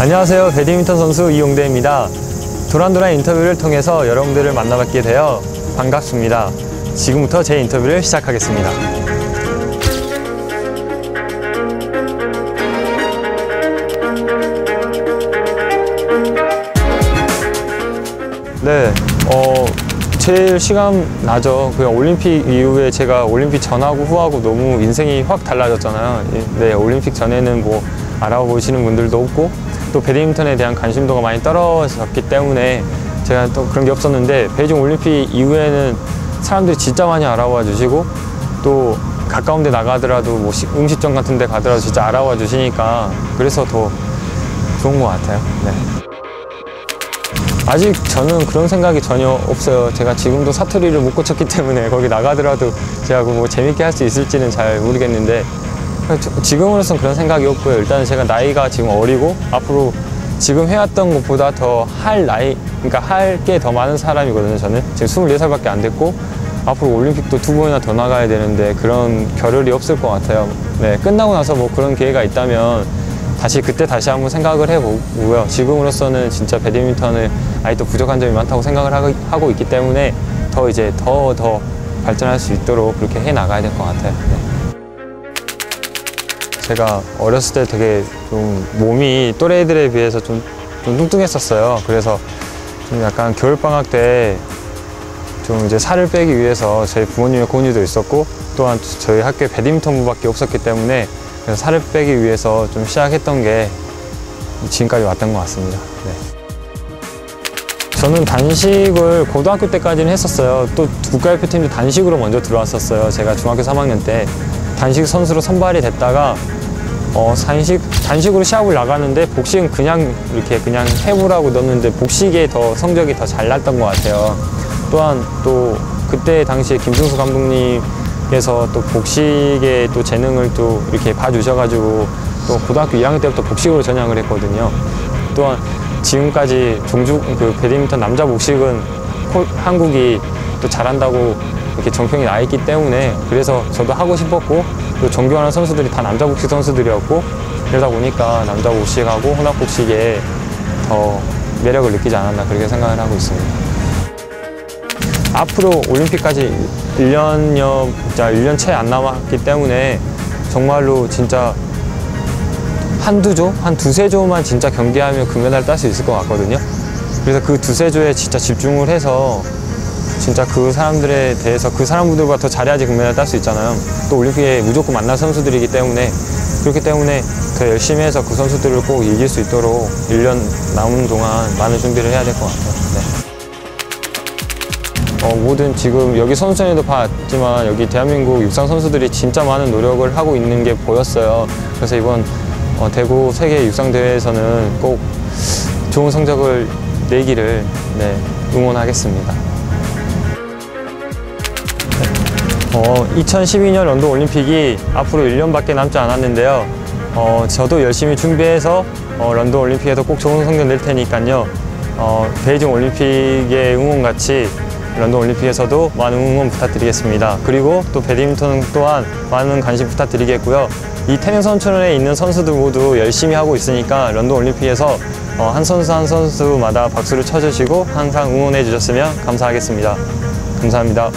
안녕하세요. 배드민턴 선수 이용대입니다. 도란도란 인터뷰를 통해서 여러분들을 만나뵙게 되어 반갑습니다. 지금부터 제 인터뷰를 시작하겠습니다. 네, 어, 제일 시간 나죠. 그냥 올림픽 이후에 제가 올림픽 전하고 후하고 너무 인생이 확 달라졌잖아요. 네, 올림픽 전에는 뭐 알아보시는 분들도 없고 또 배드민턴에 대한 관심도가 많이 떨어졌기 때문에 제가 또 그런 게 없었는데 베이징 올림픽 이후에는 사람들이 진짜 많이 알아봐 주시고 또 가까운 데 나가더라도 뭐 식- 음식점 같은 데 가더라도 진짜 알아봐 주시니까 그래서 더 좋은 것 같아요. 네. 아직 저는 그런 생각이 전혀 없어요. 제가 지금도 사투리를 못 고쳤기 때문에 거기 나가더라도 제가 그뭐 재밌게 할 수 있을지는 잘 모르겠는데 저- 지금으로선 그런 생각이 없고요. 일단 제가 나이가 지금 어리고 앞으로 지금 해왔던 것보다 더 할 나이, 그러니까 할 게 더 많은 사람이거든요. 저는 지금 24살밖에 안 됐고 앞으로 올림픽도 두 번이나 더 나가야 되는데 그런 겨를이 없을 것 같아요. 네, 끝나고 나서 뭐 그런 기회가 있다면 다시 그때 다시 한번 생각을 해보고요. 지금으로서는 진짜 배드민턴을 아직도 부족한 점이 많다고 생각을 하고 있기 때문에 더 이제 더 더 발전할 수 있도록 그렇게 해 나가야 될 것 같아요. 네. 제가 어렸을 때 되게 좀 몸이 또래들에 비해서 좀, 좀 뚱뚱했었어요. 그래서 좀 약간 겨울방학 때 좀 이제 살을 빼기 위해서 저희 부모님의 권유도 있었고 또한 저희 학교에 배드민턴부밖에 없었기 때문에 그래서 살을 빼기 위해서 좀 시작했던 게 지금까지 왔던 것 같습니다. 네. 저는 단식을 고등학교 때까지는 했었어요. 또 국가대표팀도 단식으로 먼저 들어왔었어요. 제가 중학교 3학년 때 단식 선수로 선발이 됐다가 어, 단식, 단식으로 시합을 나가는데 복식은 그냥 이렇게 그냥 해보라고 넣었는데 복식에 더 성적이 더 잘 났던 것 같아요. 또한 또 그때 당시에 김승수 감독님께서 또 복식의 또 재능을 또 이렇게 봐주셔가지고 또 고등학교 2학년 때부터 복식으로 전향을 했거든요. 또한 지금까지 종주 그 배드민턴 남자 복식은 코- 한국이 또 잘한다고 이렇게 정평이 나 있기 때문에 그래서 저도 하고 싶었고 또 존경하는 선수들이 다 남자 복식 선수들이었고 그러다 보니까 남자 복식하고 혼합 복식에 더 매력을 느끼지 않았나 그렇게 생각을 하고 있습니다. 앞으로 올림픽까지 1년여, 진짜 1년 채 안 남았기 때문에 정말로 진짜 한두 조? 한 두세 조만 진짜 경기하면 금메달 딸 수 있을 것 같거든요. 그래서 그 두세 조에 진짜 집중을 해서 진짜 그 사람들에 대해서 그 사람들과 더 잘해야지 금메달 딸 수 있잖아요. 또 올림픽에 무조건 만날 선수들이기 때문에 그렇기 때문에 더 열심히 해서 그 선수들을 꼭 이길 수 있도록 1년 남은 동안 많은 준비를 해야 될 것 같아요. 네. 어, 모든 지금 여기 선수전에도 봤지만 여기 대한민국 육상 선수들이 진짜 많은 노력을 하고 있는 게 보였어요. 그래서 이번 어, 대구 세계 육상 대회에서는 꼭 좋은 성적을 내기를 네, 응원하겠습니다. 어, 2012년 런던 올림픽이 앞으로 1년밖에 남지 않았는데요. 어, 저도 열심히 준비해서 어, 런던 올림픽에서 꼭 좋은 성적 낼 테니까요. 어, 베이징 올림픽의 응원같이 런던 올림픽에서도 많은 응원 부탁드리겠습니다. 그리고 또 배드민턴 또한 많은 관심 부탁드리겠고요. 이 태릉 선천에 있는 선수들 모두 열심히 하고 있으니까 런던 올림픽에서 어, 한 선수 한 선수마다 박수를 쳐주시고 항상 응원해 주셨으면 감사하겠습니다. 감사합니다.